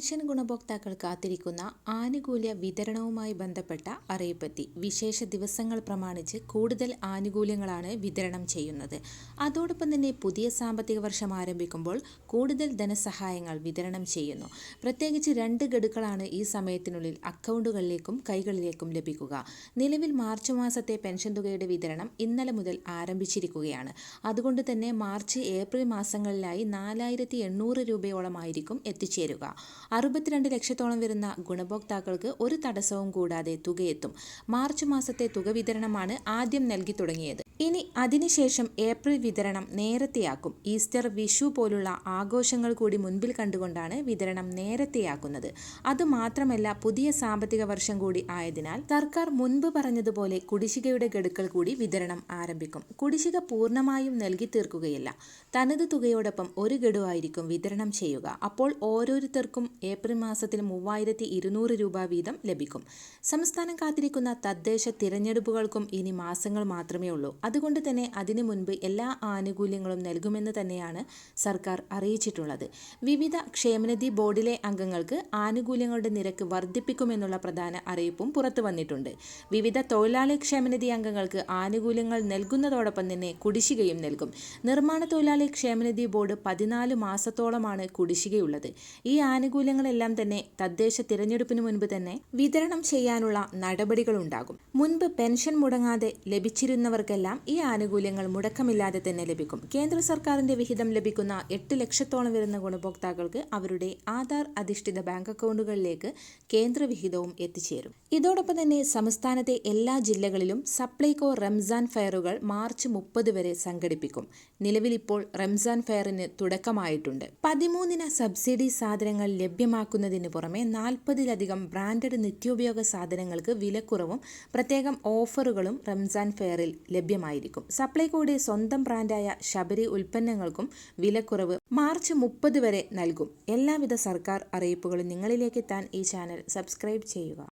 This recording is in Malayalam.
പെൻഷൻ ഗുണഭോക്താക്കൾ കാത്തിരിക്കുന്ന ആനുകൂല്യ വിതരണവുമായി ബന്ധപ്പെട്ട അറിയിപ്പെത്തി. വിശേഷ ദിവസങ്ങൾ പ്രമാണിച്ച് കൂടുതൽ ആനുകൂല്യങ്ങളാണ് വിതരണം ചെയ്യുന്നത്. അതോടൊപ്പം തന്നെ പുതിയ സാമ്പത്തിക വർഷം ആരംഭിക്കുമ്പോൾ കൂടുതൽ ധനസഹായങ്ങൾ വിതരണം ചെയ്യുന്നു. പ്രത്യേകിച്ച് രണ്ട് ഗഡുക്കളാണ് ഈ സമയത്തിനുള്ളിൽ അക്കൗണ്ടുകളിലേക്കും കൈകളിലേക്കും ലഭിക്കുക. നിലവിൽ മാർച്ച് മാസത്തെ പെൻഷൻ തുകയുടെ വിതരണം ഇന്നലെ മുതൽ ആരംഭിച്ചിരിക്കുകയാണ്. അതുകൊണ്ട് തന്നെ മാർച്ച് ഏപ്രിൽ മാസങ്ങളിലായി നാലായിരത്തി രൂപയോളമായിരിക്കും എത്തിച്ചേരുക. അറുപത്തിരണ്ട് ലക്ഷത്തോളം വരുന്ന ഗുണഭോക്താക്കൾക്ക് ഒരു തടസ്സവും കൂടാതെ തുകയെത്തും. മാർച്ച് മാസത്തെ തുക വിതരണമാണ് ആദ്യം നൽകി തുടങ്ങിയത്. ഇനി അതിനുശേഷം ഏപ്രിൽ വിതരണം നേരത്തെയാക്കും. ഈസ്റ്റർ വിഷു പോലുള്ള ആഘോഷങ്ങൾ കൂടി മുൻപിൽ കണ്ടുകൊണ്ടാണ് വിതരണം നേരത്തെയാക്കുന്നത്. അതുമാത്രമല്ല പുതിയ സാമ്പത്തിക വർഷം കൂടി ആയതിനാൽ സർക്കാർ മുൻപ് പറഞ്ഞതുപോലെ കുടിശ്ശികയുടെ ഗഡുക്കൾ കൂടി വിതരണം ആരംഭിക്കും. കുടിശ്ശിക പൂർണമായും നൽകി തീർക്കുകയില്ല. തനത് തുകയോടൊപ്പം ഒരു ഗഡുവായിരിക്കും വിതരണം ചെയ്യുക. അപ്പോൾ ഓരോരുത്തർക്കും ഏപ്രിൽ മാസത്തിൽ മൂവായിരത്തി ഇരുന്നൂറ് രൂപ വീതം ലഭിക്കും. സംസ്ഥാനം കാത്തിരിക്കുന്ന തദ്ദേശ തിരഞ്ഞെടുപ്പുകൾക്കും ഇനി മാസങ്ങൾ മാത്രമേ ഉള്ളൂ. അതുകൊണ്ട് തന്നെ അതിനു മുൻപ് എല്ലാ ആനുകൂല്യങ്ങളും നൽകുമെന്ന് തന്നെയാണ് സർക്കാർ അറിയിച്ചിട്ടുള്ളത്. വിവിധ ക്ഷേമനിധി ബോർഡിലെ അംഗങ്ങൾക്ക് ആനുകൂല്യങ്ങളുടെ നിരക്ക് വർദ്ധിപ്പിക്കുമെന്നുള്ള പ്രധാന അറിയിപ്പും പുറത്തു വന്നിട്ടുണ്ട്. വിവിധ തൊഴിലാളി ക്ഷേമനിധി അംഗങ്ങൾക്ക് ആനുകൂല്യങ്ങൾ നൽകുന്നതോടൊപ്പം തന്നെ കുടിശ്ശികയും നൽകും. നിർമ്മാണ തൊഴിലാളി ക്ഷേമനിധി ബോർഡ് പതിനാല് മാസത്തോളമാണ് കുടിശ്ശികയുള്ളത്. ഈ ആനുകൂല്യങ്ങളെല്ലാം തന്നെ തദ്ദേശ തിരഞ്ഞെടുപ്പിന് മുൻപ് തന്നെ വിതരണം ചെയ്യാനുള്ള നടപടികളുണ്ടാകും. മുൻപ് പെൻഷൻ മുടങ്ങാതെ ലഭിച്ചിരുന്നവർക്കെല്ലാം ഈ ആനുകൂല്യങ്ങൾ മുടക്കമില്ലാതെ തന്നെ ലഭിക്കും. കേന്ദ്ര സർക്കാരിന്റെ വിഹിതം ലഭിക്കുന്ന എട്ട് ലക്ഷത്തോളം വരുന്ന ഗുണഭോക്താക്കൾക്ക് അവരുടെ ആധാർ അധിഷ്ഠിത ബാങ്ക് അക്കൗണ്ടുകളിലേക്ക് കേന്ദ്ര വിഹിതവും എത്തിച്ചേരും. ഇതോടൊപ്പം തന്നെ സംസ്ഥാനത്തെ എല്ലാ ജില്ലകളിലും സപ്ലൈകോ റംസാൻ ഫെയറുകൾ മാർച്ച് മുപ്പത് വരെ സംഘടിപ്പിക്കും. നിലവിൽ ഇപ്പോൾ റംസാൻ ഫെയറിന് തുടക്കമായിട്ടുണ്ട്. പതിമൂന്നിന് സബ്സിഡി സാധനങ്ങൾ ലഭ്യമാക്കുന്നതിന് പുറമെ നാൽപ്പതിലധികം ബ്രാൻഡഡ് നിത്യോപയോഗ സാധനങ്ങൾക്ക് വിലക്കുറവും പ്രത്യേകം ഓഫറുകളും റംസാൻ ഫെയറിൽ ലഭ്യമായിരിക്കും സപ്ലൈകോയുടെ സ്വന്തം ബ്രാൻഡായ ശബരി ഉൽപ്പന്നങ്ങൾക്കും വിലക്കുറവ് മാർച്ച് മുപ്പത് വരെ നൽകും. എല്ലാവിധ സർക്കാർ അറിയിപ്പുകളും നിങ്ങളിലേക്ക് എത്താൻ ഈ ചാനൽ സബ്സ്ക്രൈബ് ചെയ്യുക.